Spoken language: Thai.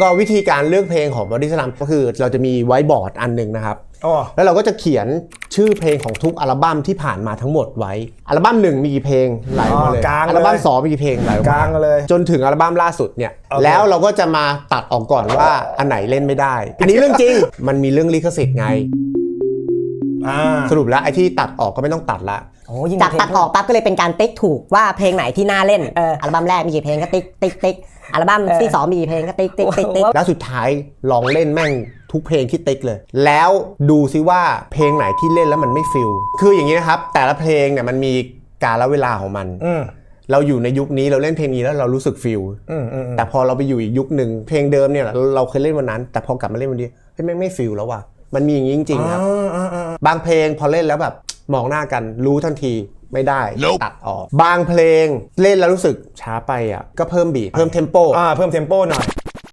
ก็วิธีการเลือกเพลงของบอดี้สลัมก็คือเราจะมีไว้บอร์ดอันหนึ่งนะครับ อ๋อ แล้วเราก็จะเขียนชื่อเพลงของทุกอัลบั้มที่ผ่านมาทั้งหมดไว้ อัลบั้มหนึ่งมีกี่เพลงไหลออกมาเลย อ๋อกลางเลยอัลบั้มสองมีกี่เพลงไหลออกมากลางเลย จนถึงอัลบั้มล่าสุดเนี่ยโอเคแล้วเราก็จะมาตัดออกก่อนว่าอันไหนเล่นไม่ได้ อันนี้เรื่องจริง มันมีเรื่องลิขสิทธิ์ไง อ่า สรุปแล้วไอ้ที่ตัดออกก็ไม่ต้องตัดละ โอ้ยิ่งจากตัดออกปั๊บก็เลยเป็นการติ๊กถูกว่าเพลงไหนที่น่าเล่นเอออัลบั้มแรกมีกี่เพลงก็ติ๊กติ๊กติ๊กอัลบั้มเออที่สองมีกี่เพลงก็ติ๊กติ๊กติ๊กติ๊กแล้วสุดท้ายลองเล่นแม่งทุกเพลงที่ติ๊กเลย แล้วดูซิว่าเพลงไหนที่เล่นแล้วมันไม่ฟิลคืออย่างนี้นะครับ แต่ละเพลงเนี่ยมันมีกาลเวลาของมัน อืมเราอยู่ในยุคนี้เราเล่นเพลงนี้แล้วเรารู้สึกฟิลอืมอืมอืมแต่พอเราไปอยู่อีกยุคหนึ่งเพลงเดิมเนี่ยเราเราเคยเล่นวันนั้น แต่พอกลับมาเล่นวันนี้เฮ้ยแม่งไม่ฟิลแล้วว่ะ มันมีอย่างนี้จริงๆครับอ่าอ่าอ่าบางเพลงพอเล่นแล้วแบบมองหน้ากันรู้ทันทีไม่ได้ตัดออก บางเพลงเล่นแล้วรู้สึกช้าไปอะก็เพิ่มบีทเพิ่มเทมโปอ่าเพิ่มเทมโปหน่อย